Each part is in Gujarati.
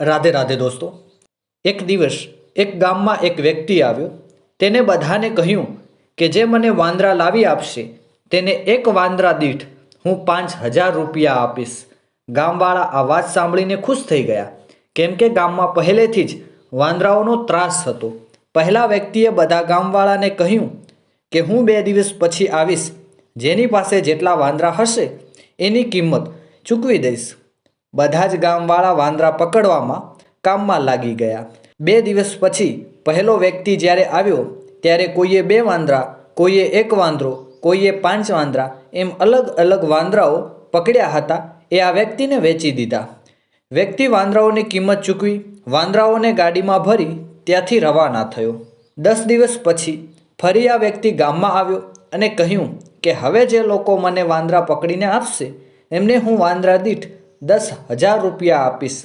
રાધે રાધે દોસ્તો. એક દિવસ એક ગામમાં એક વ્યક્તિ આવ્યો. તેને બધાને કહ્યું કે જે મને વાંદરા લાવી આપશે, તેને એક વાંદરા દીઠ હું પાંચ હજાર રૂપિયા આપીશ. ગામવાળા આ વાત સાંભળીને ખુશ થઈ ગયા. કેમ કે ગામમાં પહેલેથી જ વાંદરાઓનો ત્રાસ હતો. પહેલા વ્યક્તિએ બધા ગામવાળાને કહ્યું કે હું બે દિવસ પછી આવીશ. જેની પાસે જેટલા વાંદરા હશે, એની કિંમત ચૂકવી દઈશ. બધા જ ગામવાળા વાંદરા પકડવામાં કામમાં લાગી ગયા. બે દિવસ પછી પહેલો વ્યક્તિ જ્યારે આવ્યો, ત્યારે કોઈએ બે વાંદરા, કોઈએ એક વાંદરો, કોઈએ પાંચ વાંદરા એમ અલગ અલગ વાંદરાઓ પકડ્યા હતા એ આ વ્યક્તિને વેચી દીધા. વ્યક્તિ વાંદરાઓની કિંમત ચૂકવી, વાંદરાઓને ગાડીમાં ભરી ત્યાંથી રવાના થયો. દસ દિવસ પછી ફરી આ વ્યક્તિ ગામમાં આવ્યો અને કહ્યું કે હવે જે લોકો મને વાંદરા પકડીને આપશે, એમને હું વાંદરા દીઠ દસ હજાર રૂપિયા આપીશ.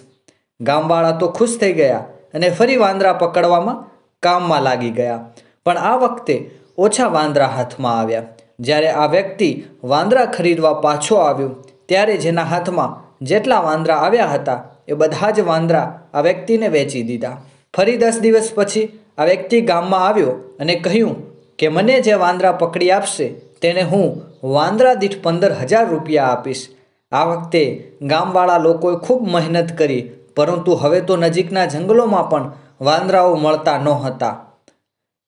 ગામવાળા તો ખુશ થઈ ગયા અને ફરી વાંદરા પકડવામાં કામમાં લાગી ગયા. પણ આ વખતે ઓછા વાંદરા હાથમાં આવ્યા. જ્યારે આ વ્યક્તિ વાંદરા ખરીદવા પાછો આવ્યો, ત્યારે જેના હાથમાં જેટલા વાંદરા આવ્યા હતા, એ બધા જ વાંદરા આ વ્યક્તિને વેચી દીધા. ફરી દસ દિવસ પછી આ વ્યક્તિ ગામમાં આવ્યો અને કહ્યું કે મને જે વાંદરા પકડી આપશે, તેને હું વાંદરા દીઠ પંદર હજાર રૂપિયા આપીશ. આ વખતે ગામવાળા લોકોએ ખૂબ મહેનત કરી, પરંતુ હવે તો નજીકના જંગલોમાં પણ વાંદરાઓ મળતા નહોતા.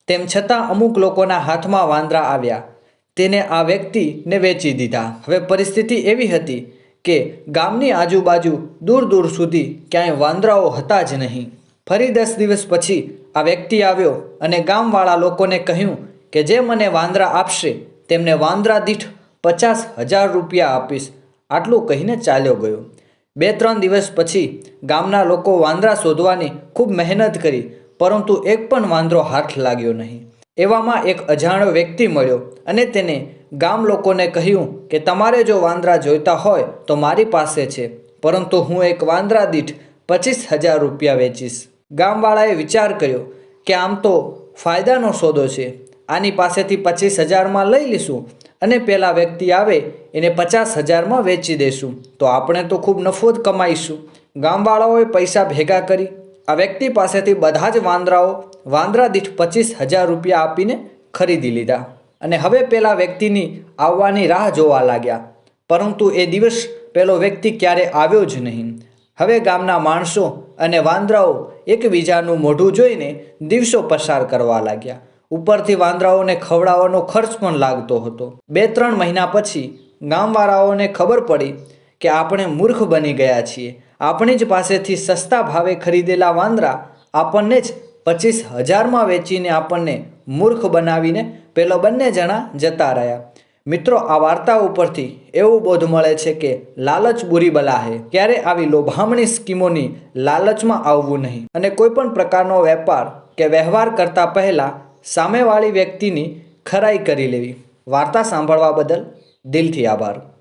તેમ છતાં અમુક લોકોના હાથમાં વાંદરા આવ્યા. તેને આ વ્યક્તિને વેચી દીધા. હવે પરિસ્થિતિ એવી હતી કે ગામની આજુબાજુ દૂર દૂર સુધી ક્યાંય વાંદરાઓ હતા જ નહીં. ફરી દસ દિવસ પછી આ વ્યક્તિ આવ્યો અને ગામવાળા લોકોને કહ્યું કે જે મને વાંદરા આપશે, તેમને વાંદરા દીઠ પચાસ હજાર રૂપિયા આપીશ. આટલું કહીને ચાલ્યો ગયો. બે ત્રણ દિવસ પછી ગામના લોકો વાંદરા શોધવાની ખૂબ મહેનત કરી, પરંતુ એક પણ વાંદરો હાથ લાગ્યો નહીં. એવામાં એક અજાણ્યો વ્યક્તિ મળ્યો અને તેને ગામ લોકોને કહ્યું કે તમારે જો વાંદરા જોઈતા હોય તો મારી પાસે છે, પરંતુ હું એક વાંદરા દીઠ પચીસ હજાર રૂપિયા વેચીશ. ગામવાળાએ વિચાર કર્યો કે આમ તો ફાયદાનો સોદો છે. આની પાસેથી પચીસ હજારમાં લઈ લઈશું. અને પહેલાં વ્યક્તિ આવે, એને પચાસ હજારમાં વેચી દેશું. તો આપણે તો ખૂબ નફો જ કમાઈશું. ગામવાળાઓએ પૈસા ભેગા કરી, આ વ્યક્તિ પાસેથી બધા જ વાંદરાઓ વાંદરા દીઠ પચીસ હજાર રૂપિયા આપીને ખરીદી લીધા. અને હવે પેલા વ્યક્તિની આવવાની રાહ જોવા લાગ્યા. પરંતુ એ દિવસ પેલો વ્યક્તિ ક્યારે આવ્યો જ નહીં. હવે ગામના માણસો અને વાંદરાઓ એકબીજાનું મોઢું જોઈને દિવસો પસાર કરવા લાગ્યા. ઉપરથી વાંદરાઓને ખવડાવવાનો ખર્ચ પણ લાગતો હતો. બે ત્રણ મહિના પછી ગામવાળાઓને ખબર પડી કે આપણે મૂર્ખ બની ગયા છીએ. આપણી જ પાસેથી સસ્તા ભાવે ખરીદેલા વાંદરા આપણને જ પચીસ હજારમાં વેચીને આપણને મૂર્ખ બનાવીને પેલો બંને જણા જતા રહ્યા. મિત્રો, આ વાર્તા ઉપરથી એવું બોધ મળે છે કે લાલચ બુરી બલા હે. ક્યારે આવી લોભામણી સ્કીમોની લાલચમાં આવવું નહીં. અને કોઈ પણ પ્રકારનો વેપાર કે વ્યવહાર કરતા પહેલાં સામેવાળી વ્યક્તિની ખરાઈ કરી લેવી. વાર્તા સાંભળવા બદલ દિલથી આભાર.